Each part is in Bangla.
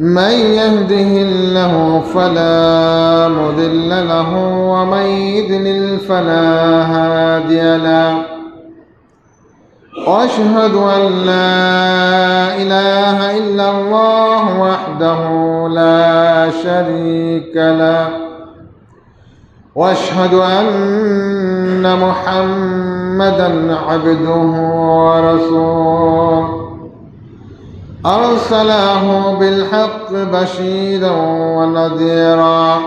من يهده الله فلا مضل له ومن يضلل فلا هادي له. وأشهد أن لا إله إلا الله وحده لا شريك له. وأشهد أن محمدا عبده ورسوله. أرسله بالحق بشيرا ونذيرا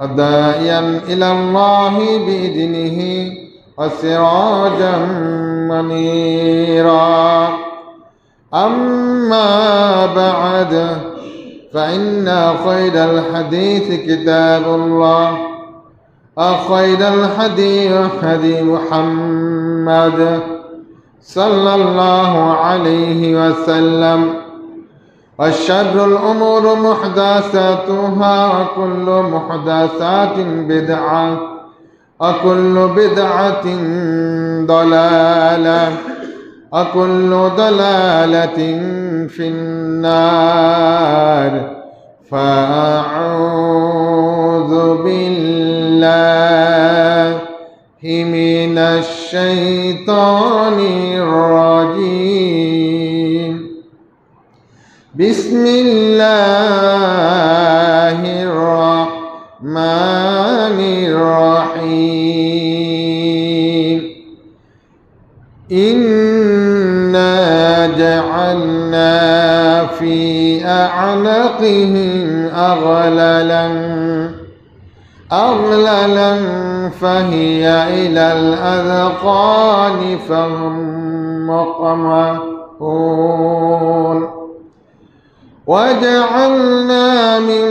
وداعيا إلى الله بإذنه وسراجا منيرا. أما بعد فإن خير الحديث كتاب الله وخير الحديث هدي محمد. صلى الله عليه وسلم. وشر الأمور محدثاتها وكل محدثات بدعة وكل بدعة ضلالة وكل ضلالة في النار. فأعوذ بالله. من الشيطان الرجيم. بسم الله الرحمن الرحيم. إنا جعلنا في أعنقهم أغللا أغللا فهي إلى الأذقان فهم مقمحون وجعلنا من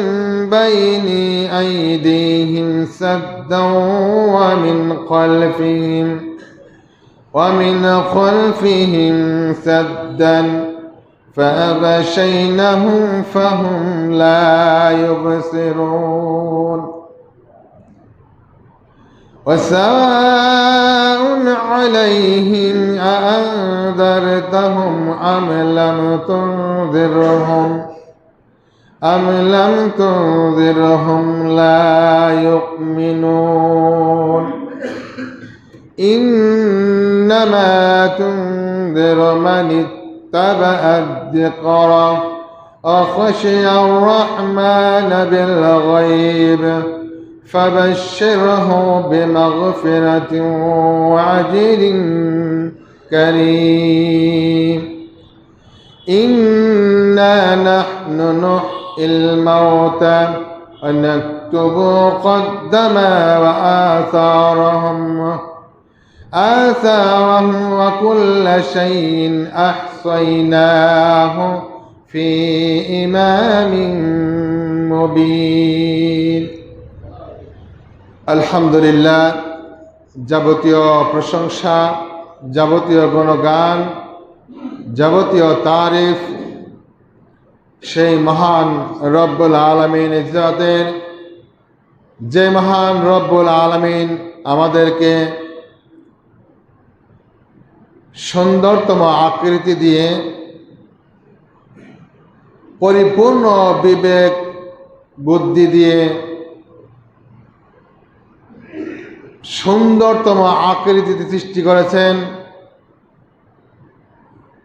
بين أيديهم سدا ومن خلفهم ومن خلفهم سدا فأغشينهم فهم لا يبصرون. وسواء عليهم أأنذرتهم أم لم تنذرهم؟ أم لم تنذرهم؟ لا يؤمنون. إنما تنذر من اتبع الذكر وخشي الرحمن بالغيب. فبشره بمغفرة وعجل كريم. إنا نحن نحيي الموتى ونكتب قدم وآثارهم. آثارهم وكل شيء أحصيناه في إمام مبين. আলহামদুলিল্লাহ, যাবতীয় প্রশংসা, যাবতীয় গণগান, যাবতীয় তারিফ সেই মহান রব্বুল আলমিন ইজরাতের যে মহান রব্বুল আলমিন আমাদেরকে সুন্দরতম আকৃতি দিয়ে পরিপূর্ণ বিবেক, বুদ্ধি দিয়ে সুন্দরতম আকৃতিতে সৃষ্টি করেছেন।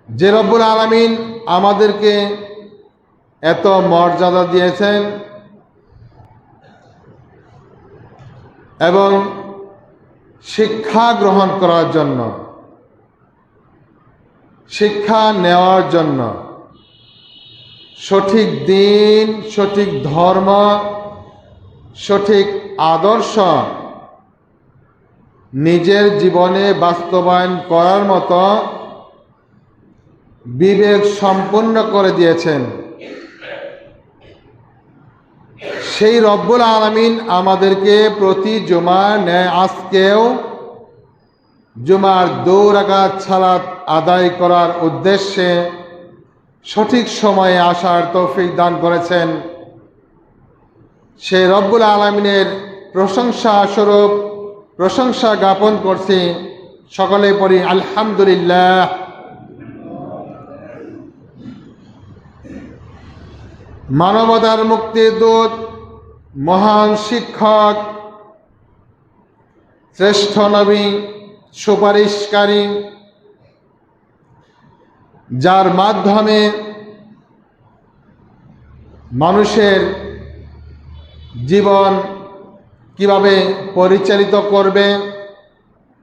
যে রব্বুল আলমিন আমাদেরকে এত মর্যাদা দিয়েছেন এবং শিক্ষা গ্রহণ করার জন্য, শিক্ষা নেওয়ার জন্য সঠিক দিন, সঠিক ধর্ম, সঠিক আদর্শ নিজের জীবনে বাস্তবায়ন করার মতো বিবেক সম্পন্ন করে দিয়েছেন। সেই রব্বুল আলমিন আমাদেরকে প্রতি জুমার ন্যায় আজকেও জুমার দৌরাকাত ছালাত আদায় করার উদ্দেশ্যে সঠিক সময়ে আসার তৌফিক দান করেছেন। সেই রব্বুল আলমিনের প্রশংসা স্বরূপ প্রশংসা জ্ঞাপন করছে সকলে পড়ি, আলহামদুলিল্লাহ। মানবতার মুক্তির দূত মহান শিক্ষক, শ্রেষ্ঠ নবী, সুপারিশকারী, যার মাধ্যমে মানুষের জীবন কীভাবে পরিচালিত করবে?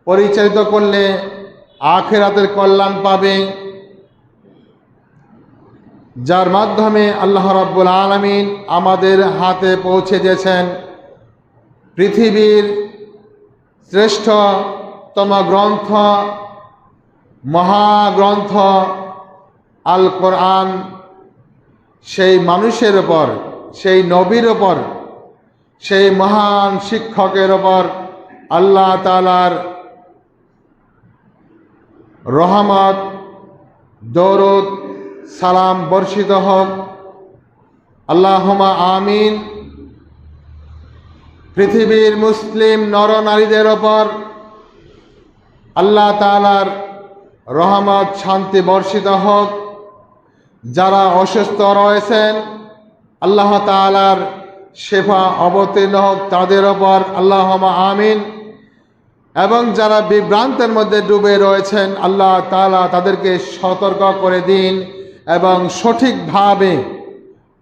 পরিচালিত করলে আখেরাতের কল্যাণ পাবে। যার মাধ্যমে আল্লাহ রাব্বুল আলমিন আমাদের হাতে পৌঁছে দিয়েছেন। পৃথিবীর শ্রেষ্ঠতম গ্রন্থ, মহাগ্রন্থ আল কোরআন সেই মানুষের ওপর সেই নবীর ওপর সেই মহান শিক্ষকের ওপর আল্লাহ তালার রহমত, দৌরদ, সালাম বর্ষিত হোক। আল্লাহমা আমিন। পৃথিবীর মুসলিম নরনারীদের ওপর আল্লাহ তালার রহমত, শান্তি বর্ষিত হোক। যারা অসুস্থ রয়েছেন, আল্লাহ তালার সেবা অবতীর্ণ হোক তাদের ওপর আল্লাহমা আমিন। এবং যারা বিভ্রান্তের মধ্যে ডুবে রয়েছেন, আল্লাহ তালা তাদেরকে সতর্ক করে দিন এবং সঠিকভাবে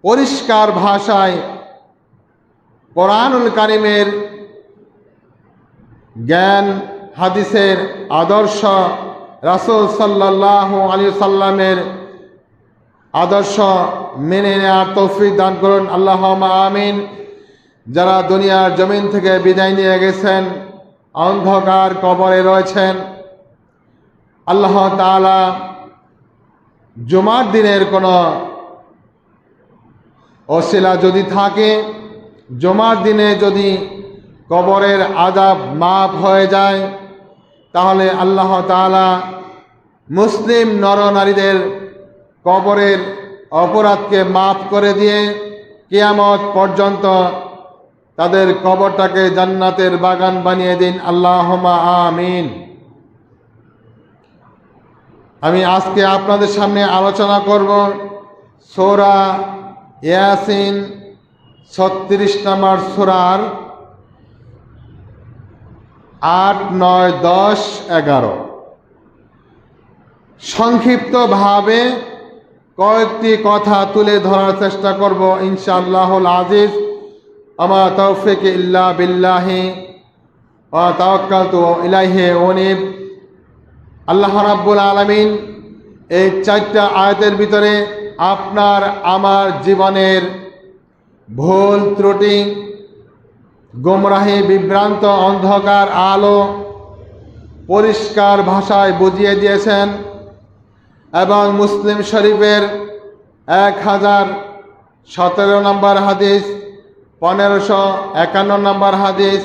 পরিষ্কার ভাষায় কোরআনুল কারিমের জ্ঞান, হাদিসের আদর্শ রাসুল সাল্লাহ আলী সাল্লামের আদর্শ মেনে নেওয়ার তৌফিক দান করুন। আল্লাহ আমিন। যারা দুনিয়ার জমিন থেকে বিদায় নিয়ে গেছেন, অন্ধকার কবরে রয়েছেন, আল্লাহ তালা জুমার দিনের কোনো অশিলা যদি থাকে, জমার দিনে যদি কবরের আজাব মাপ হয়ে যায়, তাহলে আল্লাহ তালা মুসলিম নরনারীদের কবরের অপরাধকে মাফ করে দিয়ে কেয়ামত পর্যন্ত তাদের কবরটাকে জান্নাতের বাগান বানিয়ে দিন। আল্লাহমা আমিন। আমি আজকে আপনাদের সামনে আলোচনা করব সোরা ইয়াসিন ছত্রিশ নম্বর সোরার আট, নয়, দশ, এগারো। সংক্ষিপ্তভাবে কয়েকটি কথা তুলে ধরার চেষ্টা করব ইনশাআল্লাহুল আজিজ। আমার তৌফিক ইল্লা বিল্লাহি ও তাওয়াক্কাল তো ইলাহে ওনিব আল্লাহ রাব্বুল আলমিন এই চারটা আয়তের ভিতরে আপনার, আমার জীবনের ভুল ত্রুটি, গোমরাহি বিভ্রান্ত, অন্ধকার, আলো পরিষ্কার ভাষায় বুঝিয়ে দিয়েছেন। এবং মুসলিম শরীফের এক হাজার সতেরো নম্বর হাদিস, পনেরোশো একান্ন নম্বর হাদিস,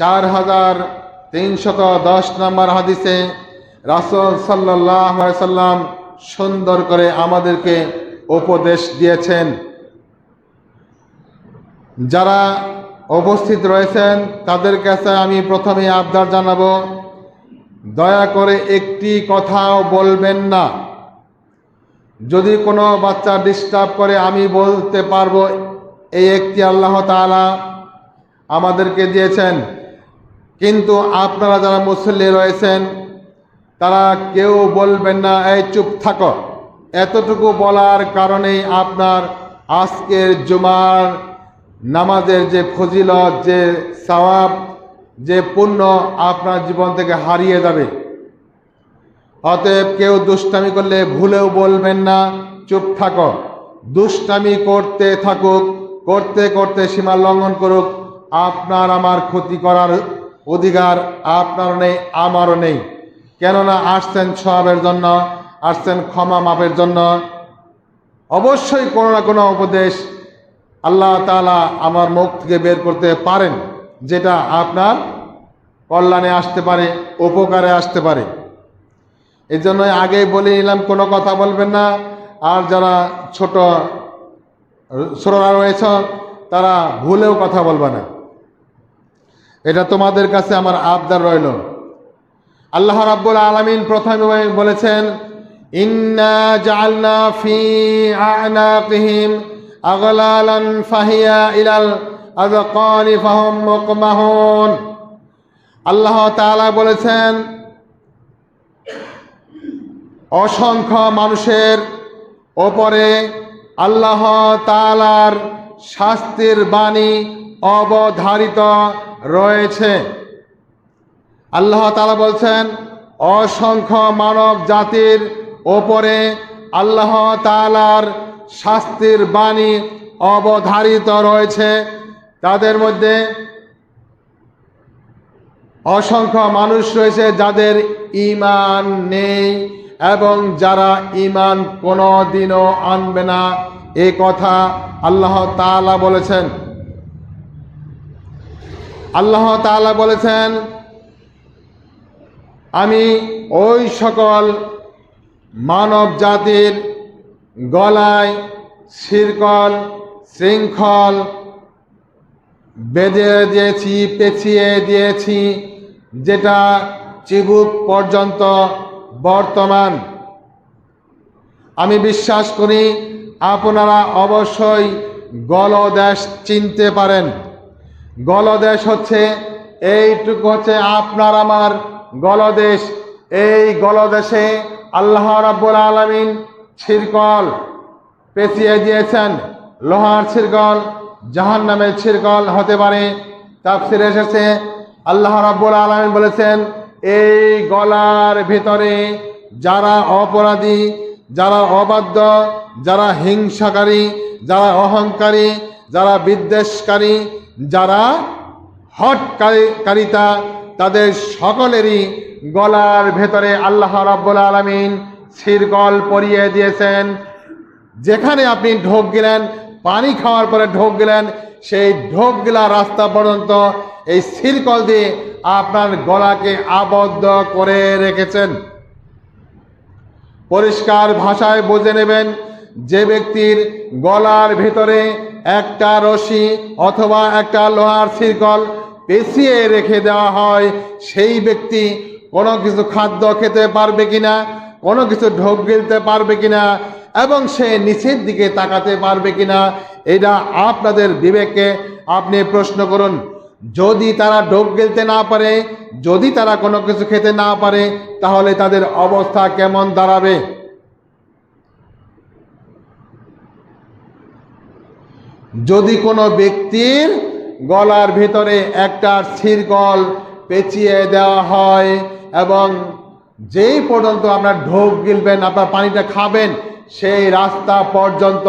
চার হাজার তিনশত দশ নম্বর হাদিসে রাসুল সাল্লাম সুন্দর করে আমাদেরকে উপদেশ দিয়েছেন। যারা উপস্থিত রয়েছেন, তাদের কাছে আমি প্রথমে আবদার জানাব, দয়া করে একটি কথাও বলবেন না। যদি কোনো বাচ্চা ডিস্টার্ব করে, আমি বলতে পারব, এই একটি আল্লাহ তালা আমাদেরকে দিয়েছেন। কিন্তু আপনারা যারা মুসল্লি রয়েছেন, তারা কেউ বলবেন না, এই চুপ থাকো। এতটুকু বলার কারণেই আপনার আজকের জুমার নামাজের যে ফজিলত, যে সওয়াব, যে পুণ্য আপনার জীবন থেকে হারিয়ে যাবে। অতএব কেউ দুষ্টামি করলে ভুলেও বলবেন না। চুপ থাকো। দুষ্টামি করতে থাকুক, করতে করতে সীমা লঙ্ঘন করুক, আপনার আমার ক্ষতি করার অধিকার আপনার নেই, আমারও নেই। কেননা আসছেন সবের জন্য, আসছেন ক্ষমা মাপের জন্য। অবশ্যই কোনো না কোনো উপদেশ আল্লাহ তালা আমার মুখ থেকে বের করতে পারেন, যেটা আপনার কল্যাণে আসতে পারে, উপকারে আসতে পারে। এই জন্য আগেই বলে নিলাম, কোনো কথা বলবেন না। আর যারা ছোট ছোটরা রয়েছে, তারা ভুলেও কথা বলবে না। এটা তোমাদের কাছে আমার আবদার রইল। আল্লাহ রাব্বুল আলামিন প্রথমে বলেছেন, ইন্না জাআলনা ফি আ'নাকিহিম আগলালান ফাহিয়া ইলাল আযকানি ফাহুম মুকমাহুন। আল্লাহ তাআলা বলেছেন অসংখ্য মানুষের ওপরে আল্লাহ তাআলার শাস্তির বাণী অবধারিত রয়েছে। আল্লাহ তালা বলছেন, অসংখ্য মানব জাতির ওপরে আল্লাহ তাআলার শাস্তির বাণী অবধারিত রয়েছে। তাদের মধ্যে অসংখ্য মানুষ রয়েছে যাদের ইমান নেই। এবং যারা ইমান কোনো দিনও আনবে না, এ কথা আল্লাহ তাআলা বলেছেন। আল্লাহ তাআলা বলেছেন, আমি ওই সকল মানব জাতির গলায় শিরকল, শৃঙ্খল বেঁধে দিয়েছি, পেঁচিয়ে দিয়েছি, যেটা চিবুক পর্যন্ত বর্তমান। আমি বিশ্বাস করি আপনারা অবশ্যই গলদেশ চিনতে পারেন। গলদেশ হচ্ছে, এইটুকু হচ্ছে আপনার আমার গলদেশ। এই গলদেশে আল্লাহ রাব্বুল আলামিন ছিরকল পেঁচিয়ে দিয়েছেন। লোহার ছিরকল জাহান নামের ছিরকল হতে পারে। তাফসির এসেছে, আল্লাহ রাব্বুল আলামিন বলেছেন এই গলার ভেতরে যারা অপরাধী, যারা অবাধ্য, যারা হিংসাকারী, যারা অহংকারী, যারা বিদ্বেষকারী, যারা হটকারিতা তাদের সকলেরই গলার ভেতরে আল্লাহ রাব্বুল আলামিন শিরকল পরিয়ে দিয়েছেন। যেখানে আপনি ঢোক গেলেন, পানি খাওয়ার পরে ঢোক গেলেন, সেই ঢোকগুলা রাস্তা পর্যন্ত এই শিরকল দিয়ে আপনার গলাকে আবদ্ধ করে রেখেছেন। পরিষ্কার ভাষায় বুঝে নেবেন যে ব্যক্তির গলার ভিতরে একটা রশি অথবা একটা লোহার শিরকল পেঁচিয়ে রেখে দেওয়া হয়, সেই ব্যক্তি কোনো কিছু খাদ্য খেতে পারবে কিনা, কোনো কিছু ঢোক গিলতে পারবে কিনা এবং সে নিচের দিকে তাকাতে পারবে কিনা, এটা আপনাদের বিবেককে আপনি প্রশ্ন করুন। যদি তারা ঢোক গেলতে না পারে, যদি তারা কোনো কিছু খেতে না পারে, তাহলে তাদের অবস্থা কেমন দাঁড়াবে? যদি কোনো ব্যক্তির গলার ভিতরে একটা ছিরকল পেঁচিয়ে দেওয়া হয় এবং যেই পর্যন্ত আপনার ঢোক গিলবেন, আপনার পানিটা খাবেন, সেই রাস্তা পর্যন্ত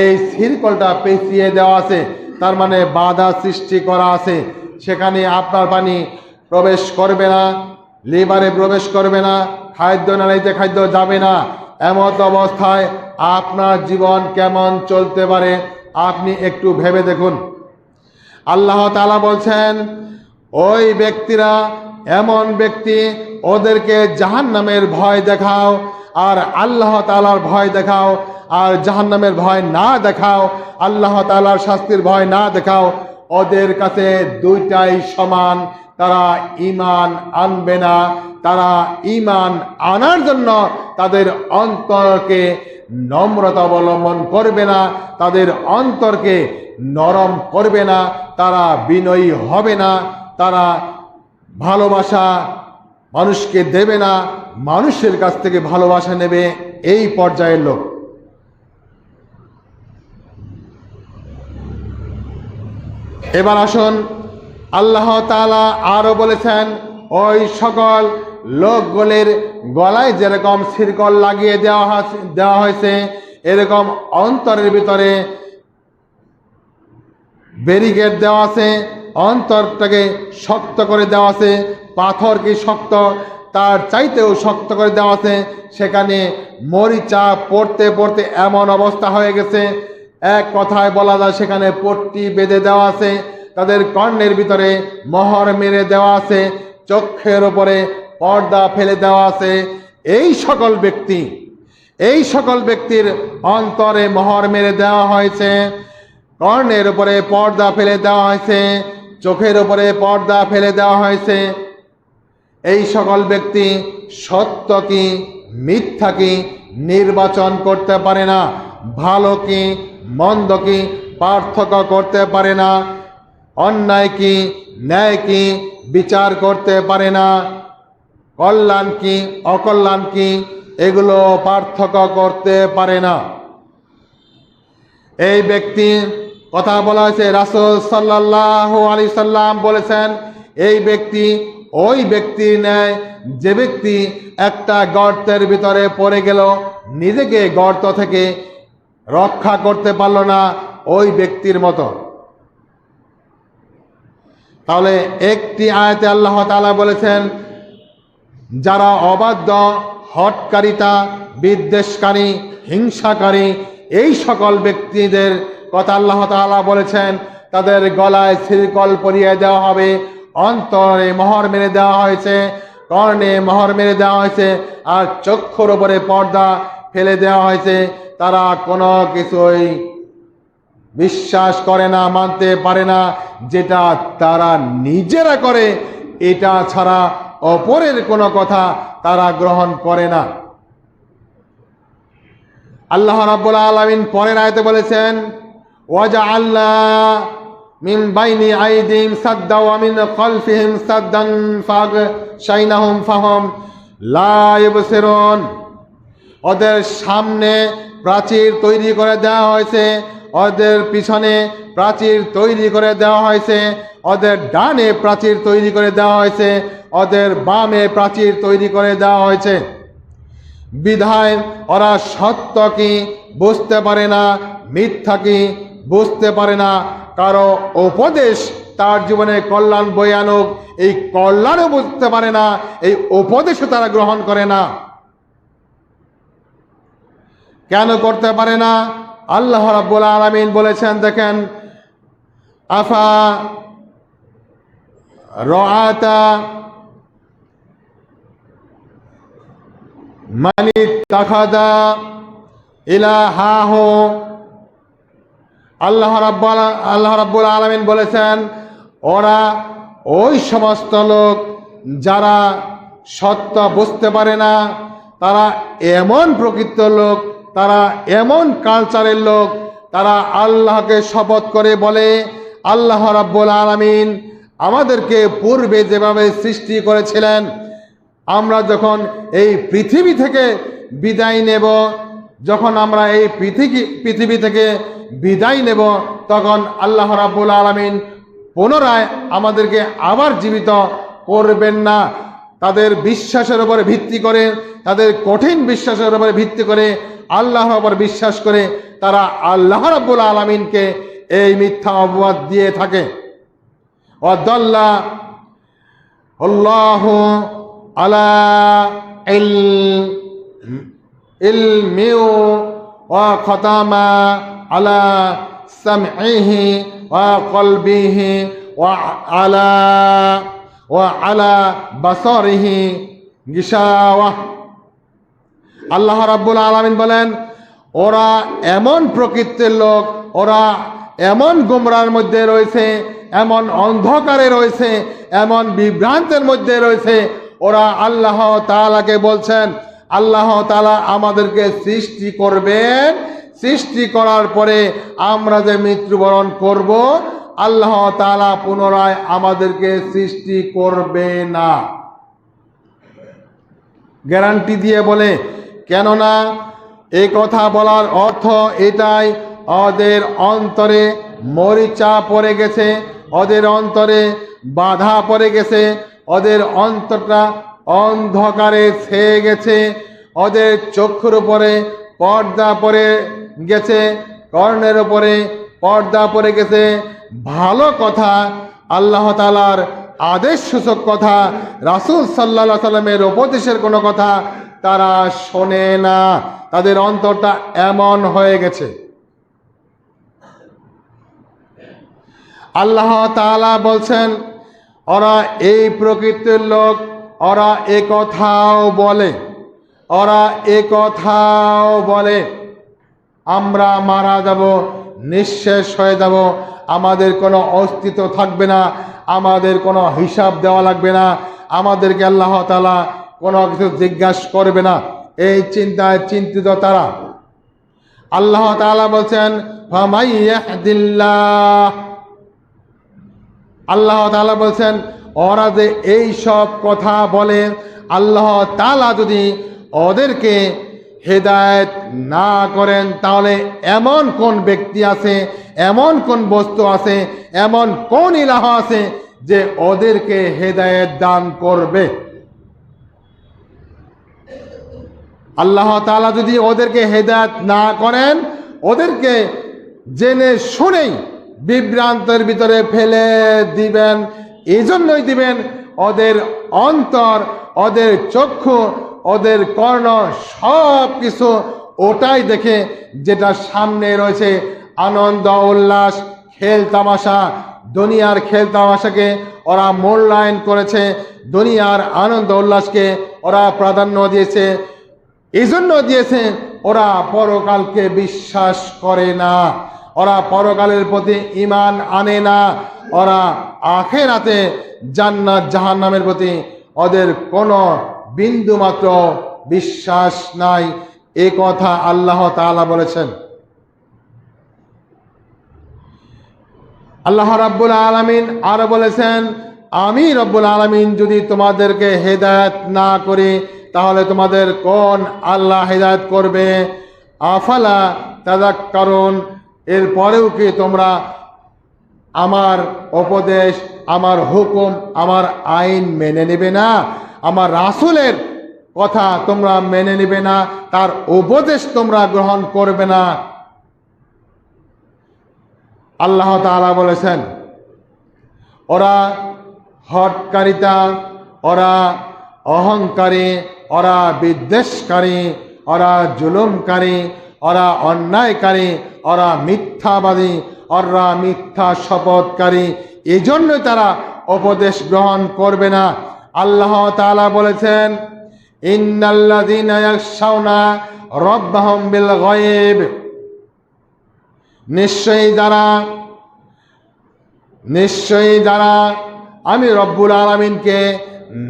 এই ছিরকলটা পেঁচিয়ে দেওয়া আছে। তার মানে বাধা সৃষ্টি করা আছে। সেখানে আপনার পানি প্রবেশ করবে না, লিভারে প্রবেশ করবে না, খাদ্য নালীতে খাদ্য যাবে না। এমত অবস্থায় আপনার জীবন কেমন চলতে পারে, আপনি একটু ভেবে দেখুন। আল্লাহ তালা বলছেন, ওই ব্যক্তিরা এমন ব্যক্তি, ওদেরকে জাহান নামের ভয় দেখাও, আর আল্লাহ তালার ভয় দেখাও আর জাহান নামের ভয় না দেখাও, আল্লাহ তালার শাস্তির ভয় না দেখাও, ওদের কাছে দুইটাই সমান। তারা ইমান আনবে না, তারা ইমান আনার জন্য তাদের অন্তরকে নম্রতা অবলম্বন করবে না, তাদের অন্তরকে নরম করবে না, তারা বিনয়ী হবে না, তারা ভালোবাসা মানুষকে দেবে না, মানুষের কাছ থেকে ভালোবাসা নেবে, এই পর্যায়ের লোক। এবার আসুন, আল্লাহ তালা আরও বলেছেন, ওই সকল লোকগুলির গলায় যেরকম শিরকল লাগিয়ে দেওয়া দেওয়া হয়েছে, এরকম অন্তরের ভিতরে ব্যারিকেড দেওয়া আছে, অন্তরটাকে শক্ত করে দেওয়া আছে, পাথর কি শক্ত, তার চাইতেও শক্ত করে দেওয়া আছে, সেখানে মরিচা পড়তে পড়তে এমন অবস্থা হয়ে গেছে এক কথায় বলা যায় সেখানে পট্টি বেঁধে দেওয়া আছে, তাদের কর্ণের ভিতরে মহর মেরে দেওয়া আছে, চক্ষের ওপরে পর্দা ফেলে দেওয়া আছে। এই সকল ব্যক্তি, এই সকল ব্যক্তির অন্তরে মহর মেরে দেওয়া হয়েছে, কর্ণের উপরে পর্দা ফেলে দেওয়া হয়েছে, চোখের উপরে পর্দা ফেলে দেওয়া হয়েছে। এই সকল ব্যক্তি সত্য কি, মিথ্যা কি, নির্বাচন করতে পারে না, ভালো কি মন্দ কি পার্থক্য করতে পারে না অন্যায় কি ন্যায় কি বিচার করতে পারে না কল্যাণ কি অকল্যাণ কি এগুলো পার্থক্য করতে পারে না। এই ব্যক্তি, কথা বলা হয়েছে, রাসুল সাল্লাহ আলি সাল্লাম বলেছেন, এই ব্যক্তি, ওই ব্যক্তির ন্যায় যে ব্যক্তি একটা গর্তের ভিতরে পড়ে গেল, নিজেকে গর্ত থেকে রক্ষা করতে পারল না ওই ব্যক্তির মতো। তাহলে একটি আয়তে আল্লাহ তাআলা বলেছেন, যারা অবাধ্য হটকারিতা বিদ্বেষকারী, হিংসাকারী, এই সকল ব্যক্তিদের কথা আল্লাহ তাআলা বলেছেন, তাদের গলায় শিরকল পরিয়ে দেওয়া হবে, অন্তরে মোহর মেরে দেওয়া হয়েছে, কর্ণে মোহর মেরে দেওয়া হয়েছে, আর চক্ষুর ওপরে পর্দা ফেলে দেওয়া হয়েছে। তারা কোনো কিছুই বিশ্বাস করে না, মানতে পারে না। যেটা তারা নিজেরা করে, এটা ছাড়া অপরের কোনো কথা তারা গ্রহণ করে না। আল্লাহ রাব্বুল আলামিন পরের আয়তে বলেছেন ওয়াজা আল্লাহ মিন বাইনি আইদিম সাদ্দা ওয়া মিন খালফিহিম সাদ্দান ফাগ শাইনাহুম ফাহম লা ইবসিরুন। ওদের সামনে প্রাচীর তৈরি করে দেওয়া হয়েছে। ওদের পিছনে প্রাচীর তৈরি করে দেওয়া হয়েছে। ওদের ডানে প্রাচীর তৈরি করে দেওয়া হয়েছে। ওদের বামে প্রাচীর তৈরি করে দেওয়া হয়েছে। বিধায় ওরা সত্য কি বুঝতে পারে না, মিথ্যা কি বুঝতে পারে না। কারও উপদেশ তার জীবনে কল্যাণ বয়ে আনুক, এই কল্যাণও বুঝতে পারে না, এই উপদেশও তারা গ্রহণ করে না। কেন করতে পারে না? আল্লাহ রাব্বুল আলামিন বলেছেন, দেখেন, আফা রাআতা মানি তাখাদা ইলাহাহু। আল্লাহ রাব্বুল আল্লাহ রাব্বুল আলামিন বলেছেন, ওরা ওই সমস্ত লোক যারা সত্য বুঝতে পারে না, তারা এমন প্রকৃত লোক তারা এমন কালচারের লোক, তারা আল্লাহকে শপথ করে বলে, আল্লাহ রাব্বুল আলামিন আমাদেরকে পূর্বে যেভাবে সৃষ্টি করেছিলেন, আমরা যখন এই পৃথিবী থেকে বিদায় নেব, যখন আমরা এই পৃথিবী পৃথিবী থেকে বিদায় নেব, তখন আল্লাহ রাব্বুল আলামিন পুনরায় আমাদেরকে আবার জীবিত করবেন না। তাদের বিশ্বাসের উপরে ভিত্তি করে, তাদের কঠিন বিশ্বাসের উপরে ভিত্তি করে আল্লাহর উপর বিশ্বাস করে তারা আল্লাহ রাব্বুল আলামিনকে এই মিথ্যা অপবাদ দিয়ে থাকে। অদল্লা আল্লাহ আলা ইলমিউ ওয়া খতামা আলা কলবিহি ওয়া আলা ওয়া আলা বাসরিহি গিশাওয়া। আল্লাহ রাব্বুল আলামিন বলেন, ওরা এমন প্রকৃতির লোক, ওরা এমন গুমরার মধ্যে রয়েছে, এমন অন্ধকারে রয়েছে, এমন বিভ্রান্তের মধ্যে রয়েছে। ওরা আল্লাহ তাআলাকে বলছেন, আল্লাহ তালা আমাদেরকে সৃষ্টি করবেন। সৃষ্টি করার পরে আমরা যে মৃত্যুবরণ করব, আল্লাহ তালা পুনরায় আমাদেরকে সৃষ্টি করবে না। গ্যারান্টি দিয়ে বলে কেননা এই কথা বলার অর্থ এটাই, ওদের অন্তরে মরিচা পড়ে গেছে, ওদের অন্তরে বাধা পড়ে গেছে, ওদের অন্তরটা অন্ধকারে ছেয়ে গেছে, ওদের চক্ষুর উপরে পর্দা পড়ে গেছে, কর্ণের উপরে পর্দা পড়ে গেছে। ভালো কথা, আল্লাহ তালার আদেশ সূচক কথা, রাসুল সাল্লাহ সাল্লামের উপদেশের কোনো কথা তারা শোনে না। তাদের অন্তরটা এমন হয়ে গেছে। আল্লাহ তাআলা বলছেন, ওরা এই প্রকৃতির লোক, ওরা এ কথাও বলে। ওরা এ কথাও বলে। আমরা মারা যাব, নিঃশেষ হয়ে যাব। আমাদের কোনো অস্তিত্ব থাকবে না। আমাদের কোনো হিসাব দেওয়া লাগবে না। আমাদেরকে আল্লাহ তালা কোনো কিছু জিজ্ঞাসা করবে না। এই চিন্তায় চিন্তিত তারা। আল্লাহ তাআলা বলছেন আল্লাহ তাআলা বলছেন, ওরা যে এই সব কথা বলে, আল্লাহ তাআলা যদি ওদেরকে হেদায়েত না করেন, তাহলে এমন কোন ব্যক্তি আছে, এমন কোন বস্তু আছে, এমন কোন ইলাহ আছে যে ওদেরকে হেদায়েত দান করবে? আল্লাহ তাআলা যদি ওদেরকে হেদায়ত না করেন, ওদেরকে জেনে শুনেই বিভ্রান্তের ভিতরে ফেলে দিবেন এই জন্যই দিবেন ওদের অন্তর, ওদের চক্ষু, ওদের কর্ণ সব কিছু ওটাই দেখে যেটা সামনে রয়েছে, আনন্দ, উল্লাস, খেল তামাশা, দুনিয়ার খেল তামাশাকে ওরা মূল্যায়ন করেছে, দুনিয়ার আনন্দ, উল্লাসকে ওরা প্রাধান্য দিয়েছে। এই জন্য দিয়েছে ওরা পরকালকে বিশ্বাস করে না। ওরা পরকালের প্রতি ইমান আনে না। ওরা আখেরাতে জান্নাত, জাহান্নামের প্রতি ওদের কোনো বিন্দু মাত্র বিশ্বাস নাই। এ কথা আল্লাহ তাআলা বলেছেন। আল্লাহ রাব্বুল আলামিন আরও বলেছেন, আমি রব্বুল আলামিন যদি তোমাদেরকে হেদায়েত না করি তাহলে তোমাদের কোন আল্লাহ হেদায়েত করবে? আফালা তাজাক কারণ এরপরেও কি তোমরা আমার উপদেশ, আমার হুকুম, আমার আইন মেনে নেবে না? আমার রাসুলের কথা তোমরা মেনে নেবে না? তার উপদেশ তোমরা গ্রহণ করবে না? আল্লাহ তাআলা বলেছেন, ওরা হটকারিতা ওরা অহংকারী ওরা বিদ্বেষকারী ওরা জুলুমকারী ওরা অন্যায়কারী ওরা মিথ্যাবাদী ওরা মিথ্যা শপথকারী এই জন্যই তারা উপদেশ গ্রহণ করবে না। আল্লাহ তাআলা বলেছেন নিশ্চয়ই যারা নিশ্চয়ই যারা আমি রব্বুল আলমিনকে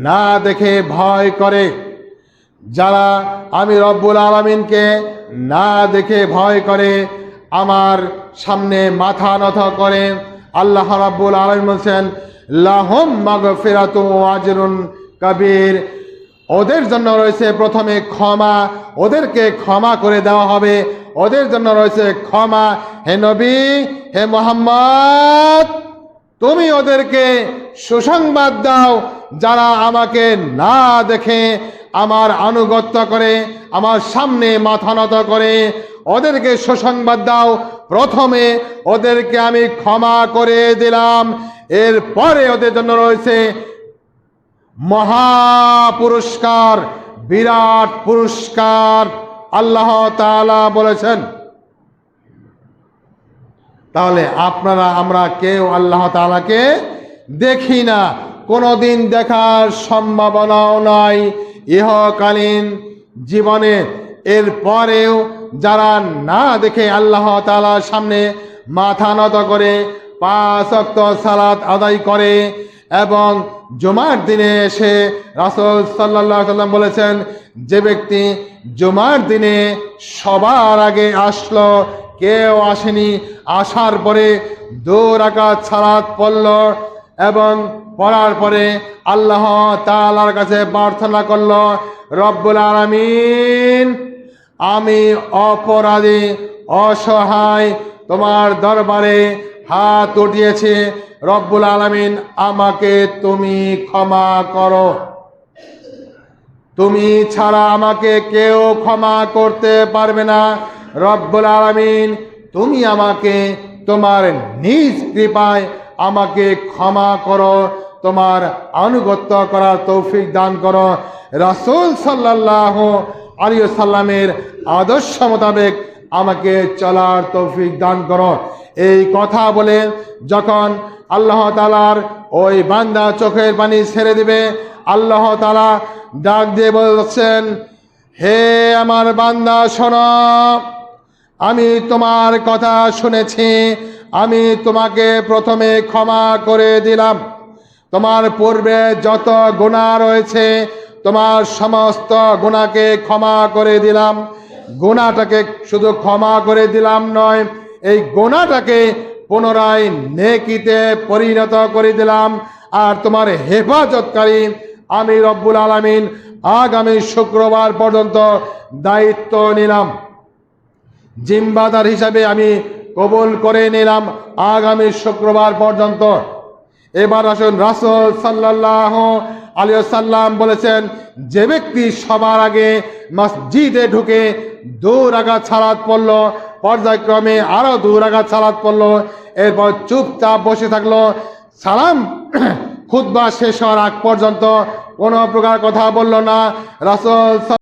না দেখে ভয় করে যারা আমি রব্বুল আলমিনকে না দেখে ভয় করে, আমার সামনে মাথা নত করে, আল্লাহ রাব্বুল আলমিন বলছেন, লাহম মাগ ফেরাত আজরুন কবির। ওদের জন্য রয়েছে প্রথমে ক্ষমা, ওদেরকে ক্ষমা করে দেওয়া হবে। ওদের জন্য রয়েছে ক্ষমা। হে নবী, হে মোহাম্মদ তুমি ওদেরকে সুসংবাদ দাও, যারা আমাকে না দেখে, আমার আনুগত্য করে, আমার সামনে মাথা নত করে, ওদেরকে সুসংবাদ দাও। প্রথমে ওদেরকে আমি ক্ষমা করে দিলাম। এরপরে ওদের জন্য রয়েছে মহা পুরস্কার বিরাট পুরস্কার। আল্লাহ তাআলা বলেছেন তাহলে আপনারা, আমরা কেউ আল্লাহ তালাকে দেখি না। কোনোদিন দেখার সম্ভাবনাও নাই। ইহকালীন জীবনে এর পরেও যারা না দেখে আল্লাহ তালার সামনে মাথা নত করে পাঁচ সালাত আদায় করে এবং জুমার দিনে এসে রাসূল আলাইহি সাল্লাম বলেছেন, যে ব্যক্তি জুমার দিনে সবার আগে আসলো, কেউ আসেনি, আসার পরে দু রাকাত সালাত পড়ল এবং পড়ার পরে আল্লাহ তাআলার কাছে প্রার্থনা করল, রব্বুল আলামিন, আমি অপরাধী, অসহায়, তোমার দরবারে হাত উঠিয়েছে, রব্বুল আলামিন, আমাকে তুমি ক্ষমা করো। তুমি ছাড়া আমাকে কেউ ক্ষমা করতে পারবে না। রব্বুল আলামিন, তুমি আমাকে তোমার নিজ কৃপায় আমাকে ক্ষমা করো, তোমার আনুগত্য করার তৌফিক দান করো। রাসূল সাল্লাল্লাহ আলিয়া সাল্লামের আদর্শ মোতাবেক আমাকে চলার তৌফিক দান করো। এই কথা বলে যখন আল্লাহ তালার ওই বান্দা চোখের পানি ছেড়ে দিবে, আল্লাহ তালা ডাক দিয়ে বলছেন, হে আমার বান্দা, শোনো, আমি তোমার কথা শুনেছি, আমি তোমাকে প্রথমে ক্ষমা করে দিলাম। তোমার পূর্বে যত গুণা রয়েছে, তোমার সমস্ত গুণাকে ক্ষমা করে দিলাম। গুণাটাকে শুধু ক্ষমা করে দিলাম নয় এই গোনাটাকে পুনরায় নেকিতে পরিণত করে দিলাম। আর তোমার হেফাজতকারী আমি রব্বুল আলামিন আগামী শুক্রবার পর্যন্ত দায়িত্ব নিলাম। জিম্বাদার হিসাবে আমি কবুল করে নিলাম আগামী শুক্রবার পর্যন্ত। এবার আসুন রাসুল সাল্লাহ আলী সাল্লাম বলেছেন, যে ব্যক্তি সবার আগে মসজিদে ঢুকে দূর আঘাত ছাড়াত পড়ল পর্যায়ক্রমে আরও দূর আঘাত ছাড়াত পড়ল, এরপর চুপচাপ বসে থাকল। সালাম খুদ্া শেষ হওয়ার আগ পর্যন্ত কোনো প্রকার কথা বলল না। রাসুল